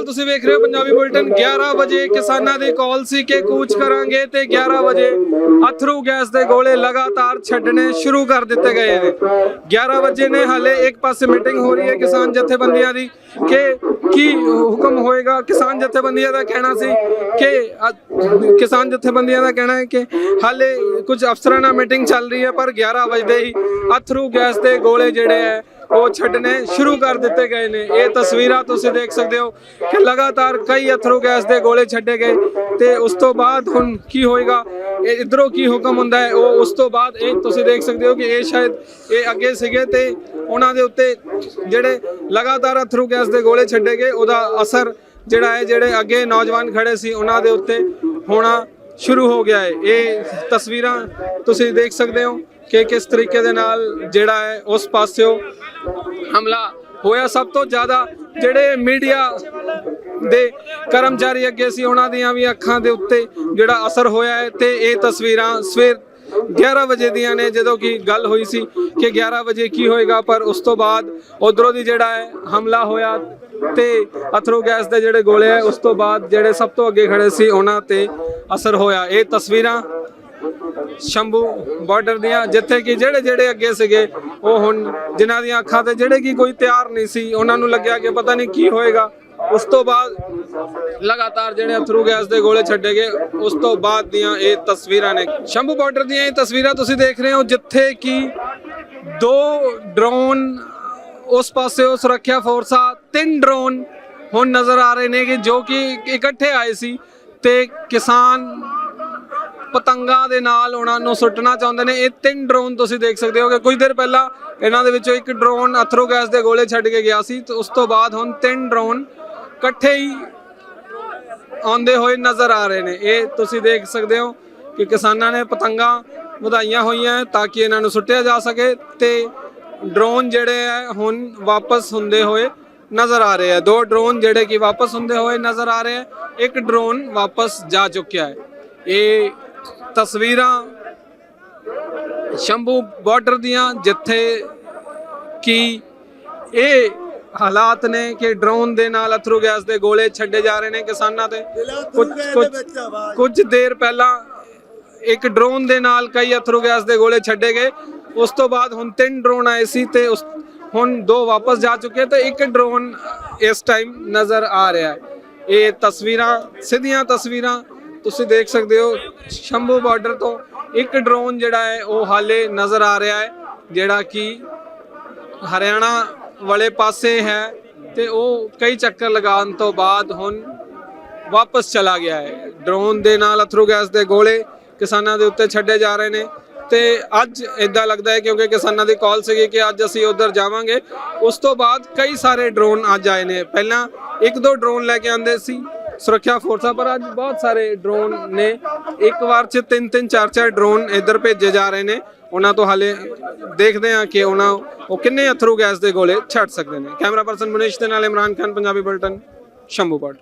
ਅਕਾਲ ਤੁਸੀਂ ਵੇਖ ਰਹੇ ਹੋ ਪੰਜਾਬੀ ਬੁਲਟਨ 11 ਵਜੇ ਕਿਸਾਨਾਂ ਦੀ ਕਾਲ ਸੀ ਕਿ ਕੂਚ ਕਰਾਂਗੇ ਤੇ 11 ਵਜੇ ਅਥਰੂ ਗੈਸ ਦੇ ਗੋਲੇ ਲਗਾਤਾਰ ਛੱਡਣੇ ਸ਼ੁਰੂ ਕਰ ਦਿੱਤੇ ਗਏ ਨੇ। 11 ਵਜੇ ਨੇ ਹਾਲੇ ਇੱਕ ਪਾਸੇ ਮੀਟਿੰਗ ਹੋ ਰਹੀ ਹੈ ਕਿਸਾਨ ਜਥੇਬੰਦੀਆਂ ਦੀ ਕਿ ਕੀ ਹੁਕਮ ਹੋਏਗਾ? ਕਿਸਾਨ ਜਥੇਬੰਦੀਆਂ ਦਾ ਕਹਿਣਾ ਸੀ ਕਿ ਕਿਸਾਨ ਜਥੇਬੰਦੀਆਂ ਦਾ ਕਹਿਣਾ ਹੈ ਕਿ ਹਾਲੇ ਕੁਝ ਅਫਸਰਾਂ ਨਾਲ ਮੀਟਿੰਗ ਚੱਲ ਰਹੀ ਹੈ, ਪਰ 11 ਵਜੇ ਹੀ ਅਥਰੂ ਗੈਸ ਦੇ ਗੋਲੇ ਜਿਹੜੇ ਹੈ ਉਹ ਛੱਡਣੇ ਸ਼ੁਰੂ ਕਰ ਦਿੱਤੇ ਗਏ ਨੇ। ਇਹ ਤਸਵੀਰਾਂ ਤੁਸੀਂ ਦੇਖ ਸਕਦੇ ਹੋ ਕਿ ਲਗਾਤਾਰ ਕਈ ਅਥਰੂ ਗੈਸ ਦੇ ਗੋਲੇ ਛੱਡੇ ਗਏ ਤੇ ਉਸ ਤੋਂ ਬਾਅਦ ਹੁਣ ਕੀ ਹੋਏਗਾ? ਇਹ ਇਧਰੋਂ ਕੀ ਹੁਕਮ ਹੁੰਦਾ ਹੈ? ਉਹ ਉਸ ਤੋਂ ਬਾਅਦ ਇਹ ਤੁਸੀਂ ਦੇਖ ਸਕਦੇ ਹੋ ਕਿ ਇਹ ਸ਼ਾਇਦ ਇਹ ਅੱਗੇ ਸੀਗੇ ਤੇ ਉਹਨਾਂ ਦੇ ਉੱਤੇ ਜਿਹੜੇ ਲਗਾਤਾਰ ਅਥਰੂ ਗੈਸ ਦੇ ਗੋਲੇ ਛੱਡੇ ਗਏ, ਉਹਦਾ ਅਸਰ ਜਿਹੜਾ ਹੈ, ਜਿਹੜੇ ਅੱਗੇ ਨੌਜਵਾਨ ਖੜੇ ਸੀ, ਉਹਨਾਂ ਦੇ ਉੱਤੇ ਹੋਣਾ ਸ਼ੁਰੂ ਹੋ ਗਿਆ ਹੈ। ਇਹ ਤਸਵੀਰਾਂ ਤੁਸੀਂ ਦੇਖ ਸਕਦੇ ਹੋ। ਕਿ ਕਿਸ ਤਰੀਕੇ ਦੇ ਨਾਲ ਜਿਹੜਾ ਹੈ ਉਸ ਪਾਸਿਓ ਹਮਲਾ ਹੋਇਆ। ਸਭ ਤੋਂ ਜ਼ਿਆਦਾ ਜਿਹੜੇ ਮੀਡੀਆ ਦੇ ਕਰਮਚਾਰੀ ਅੱਗੇ ਸੀ, ਉਹਨਾਂ ਦੀਆਂ ਵੀ ਅੱਖਾਂ ਦੇ ਉੱਤੇ ਜਿਹੜਾ ਅਸਰ ਹੋਇਆ ਹੈ ਤੇ ਇਹ ਤਸਵੀਰਾਂ ਸਵੇਰ 11 ਵਜੇ ਦੀਆਂ ਨੇ, ਜਦੋਂ ਕਿ ਗੱਲ ਹੋਈ ਸੀ ਕਿ 11 ਵਜੇ ਕੀ ਹੋਏਗਾ, ਪਰ ਉਸ ਤੋਂ ਬਾਅਦ ਉਧਰੋਂ ਦੀ ਜਿਹੜਾ ਹੈ ਹਮਲਾ ਹੋਇਆ ਤੇ ਅਥਰੂ ਗੈਸ ਦੇ ਜਿਹੜੇ ਗੋਲੇ ਹੈ, ਉਸ ਤੋਂ ਬਾਅਦ ਜਿਹੜੇ ਸਭ ਤੋਂ ਅੱਗੇ ਖੜੇ ਸੀ, ਉਹਨਾਂ ਤੇ ਅਸਰ ਹੋਇਆ। ਇਹ ਤਸਵੀਰਾਂ ਸ਼ੰਭੂ ਬਾਰਡਰ ਦੀਆਂ, ਜਿੱਥੇ ਕਿ ਜਿਹੜੇ ਜਿਹੜੇ ਅੱਗੇ ਸੀਗੇ, ਉਹ ਹੁਣ ਜਿਨ੍ਹਾਂ ਦੀਆਂ ਅੱਖਾਂ ਤੇ ਜਿਹੜੇ ਕਿ ਕੋਈ ਤਿਆਰ ਨਹੀਂ ਸੀ, ਉਹਨਾਂ ਨੂੰ ਲੱਗਿਆ ਕਿ ਪਤਾ ਨਹੀਂ ਕੀ ਹੋਏਗਾ। ਉਸ ਤੋਂ ਬਾਅਦ ਲਗਾਤਾਰ ਜਿਹੜੇ ਅਥਰੂ ਗੈਸ ਦੇ ਗੋਲੇ ਛੱਡੇ ਗਏ। ਉਸ ਤੋਂ ਬਾਅਦ ਦੀਆਂ ਇਹ ਤਸਵੀਰਾਂ ਨੇ। ਸ਼ੰਭੂ ਬਾਰਡਰ ਦੀਆਂ ਇਹ ਤਸਵੀਰਾਂ ਤੁਸੀਂ ਦੇਖ ਰਹੇ ਹੋ, ਜਿੱਥੇ ਕਿ ਦੋ ਡਰੋਨ ਉਸ ਪਾਸੇ ਉਹ ਸੁਰੱਖਿਆ ਫੋਰਸਾਂ ਤਿੰਨ ਡਰੋਨ ਹੁਣ ਨਜ਼ਰ ਆ ਰਹੇ ਨੇ ਕਿ ਜੋ ਕਿ ਇਕੱਠੇ ਆਏ ਸੀ ਤੇ ਕਿਸਾਨ ਪਤੰਗਾਂ ਦੇ ਨਾਲ ਉਹਨਾਂ ਨੂੰ ਸੁੱਟਣਾ ਚਾਹੁੰਦੇ ਨੇ। ਇਹ ਤਿੰਨ ਡਰੋਨ ਤੁਸੀਂ ਦੇਖ ਸਕਦੇ ਹੋ ਕਿ ਕੁਝ ਦੇਰ ਪਹਿਲਾਂ ਇਹਨਾਂ ਦੇ ਵਿੱਚੋਂ ਇੱਕ ਡਰੋਨ ਅਥਰੋ ਗੈਸ ਦੇ ਗੋਲੇ ਛੱਡ ਕੇ ਗਿਆ ਸੀ। ਤੇ ਉਸ ਤੋਂ ਬਾਅਦ ਹੁਣ ਤਿੰਨ ਡਰੋਨ ਇਕੱਠੇ ਹੀ ਆਉਂਦੇ ਹੋਏ ਨਜ਼ਰ ਆ ਰਹੇ ਨੇ। ਇਹ ਤੁਸੀਂ ਦੇਖ ਸਕਦੇ ਹੋ ਕਿ ਕਿਸਾਨਾਂ ਨੇ ਪਤੰਗਾਂ ਵਧਾਈਆਂ ਹੋਈਆਂ ਤਾਂ ਕਿ ਇਹਨਾਂ ਨੂੰ ਸੁੱਟਿਆ ਜਾ ਸਕੇ ਤੇ ਡਰੋਨ ਜਿਹੜੇ ਹੈ ਹੁਣ ਵਾਪਸ ਹੁੰਦੇ ਹੋਏ ਨਜ਼ਰ ਆ ਰਹੇ ਆ ਦੋ ਡਰੋਨ ਜਿਹੜੇ ਕਿ ਵਾਪਸ ਹੁੰਦੇ ਹੋਏ ਨਜ਼ਰ ਆ ਰਹੇ ਆ ਇੱਕ ਡਰੋਨ ਵਾਪਸ ਜਾ ਚੁੱਕਿਆ ਹੈ। ਇਹ ਤਸਵੀਰਾਂ ਸ਼ੰਭੂ ਬਾਰਡਰ ਦੀਆਂ ਜਿੱਥੇ ਕਿ ਇਹ ਹਾਲਾਤ ਨੇ ਕਿ ਡਰੋਨ ਦੇ ਨਾਲ ਅਥਰੂ ਗੈਸ ਦੇ ਗੋਲੇ ਛੱਡੇ ਜਾ ਰਹੇ ਨੇ ਕਿਸਾਨਾਂ ਤੇ। ਕੁਝ ਕੁਝ ਕੁਝ ਦੇਰ ਪਹਿਲਾਂ ਇੱਕ ਡਰੋਨ ਦੇ ਨਾਲ ਕਈ ਅਥਰੂ ਗੈਸ ਦੇ ਗੋਲੇ ਛੱਡੇ ਗਏ। ਉਸ ਤੋਂ ਬਾਅਦ ਹੁਣ ਤਿੰਨ ਡਰੋਨ ਆਏ ਸੀ ਤੇ ਉਸ ਹੁਣ ਦੋ ਵਾਪਸ ਜਾ ਚੁੱਕੇ ਤੇ ਇੱਕ ਡਰੋਨ ਇਸ ਟਾਈਮ ਨਜ਼ਰ ਆ ਰਿਹਾ ਹੈ। ਇਹ ਤਸਵੀਰਾਂ ਸਿੱਧੀਆਂ ਤਸਵੀਰਾਂ ਤੁਸੀਂ ਦੇਖ ਸਕਦੇ ਹੋ, ਸ਼ੰਭੂ ਬਾਰਡਰ ਤੋਂ ਇੱਕ ਡਰੋਨ ਜਿਹੜਾ ਹੈ, ਉਹ ਹਾਲੇ ਨਜ਼ਰ ਆ ਰਿਹਾ ਹੈ, ਜਿਹੜਾ ਕਿ ਹਰਿਆਣਾ ਵਾਲੇ ਪਾਸੇ ਹੈ ਤੇ ਉਹ ਕਈ ਚੱਕਰ ਲਗਾਉਣ ਤੋਂ ਬਾਅਦ ਹੁਣ ਵਾਪਸ ਚਲਾ ਗਿਆ ਹੈ। ਡਰੋਨ ਦੇ ਨਾਲ ਅਥਰੂ ਗੈਸ ਦੇ ਗੋਲੇ ਕਿਸਾਨਾਂ ਦੇ ਉੱਤੇ ਛੱਡੇ ਜਾ ਰਹੇ ਨੇ ਤੇ ਅੱਜ ਇਦਾਂ ਲੱਗਦਾ ਹੈ ਕਿਉਂਕਿ ਕਿਸਾਨਾਂ ਦੀ ਕਾਲ ਸੀਗੀ ਕਿ ਅੱਜ ਅਸੀਂ ਉਧਰ ਜਾਵਾਂਗੇ। ਉਸ ਤੋਂ ਬਾਅਦ ਕਈ ਸਾਰੇ ਡਰੋਨ ਅੱਜ ਆਏ ਨੇ। ਪਹਿਲਾਂ ਇੱਕ ਦੋ ਡਰੋਨ ਲੈ ਕੇ ਆਂਦੇ ਸੀ ਸੁਰੱਖਿਆ ਫੋਰਸਾਂ ਪਰ ਅੱਜ ਬਹੁਤ ਸਾਰੇ ਡਰੋਨ ਨੇ। ਇੱਕ ਵਾਰ ਚ ਤਿੰਨ ਤਿੰਨ, ਚਾਰ ਚਾਰ ਡਰੋਨ ਇੱਧਰ ਭੇਜੇ ਜਾ ਰਹੇ ਨੇ। ਉਹਨਾਂ ਤੋਂ ਹਾਲੇ ਦੇਖਦੇ ਹਾਂ ਕਿ ਉਹਨਾਂ ਉਹ ਕਿੰਨੇ ਅਥਰੂ ਗੈਸ ਦੇ ਗੋਲੇ ਛੱਡ ਸਕਦੇ ਨੇ। ਕੈਮਰਾ ਪਰਸਨ ਮਨੀਸ਼ ਦੇ ਨਾਲ ਇਮਰਾਨ ਖਾਨ, ਪੰਜਾਬੀ ਬੁਲਟਨ ਸ਼ੰਭੂ ਪਾਟ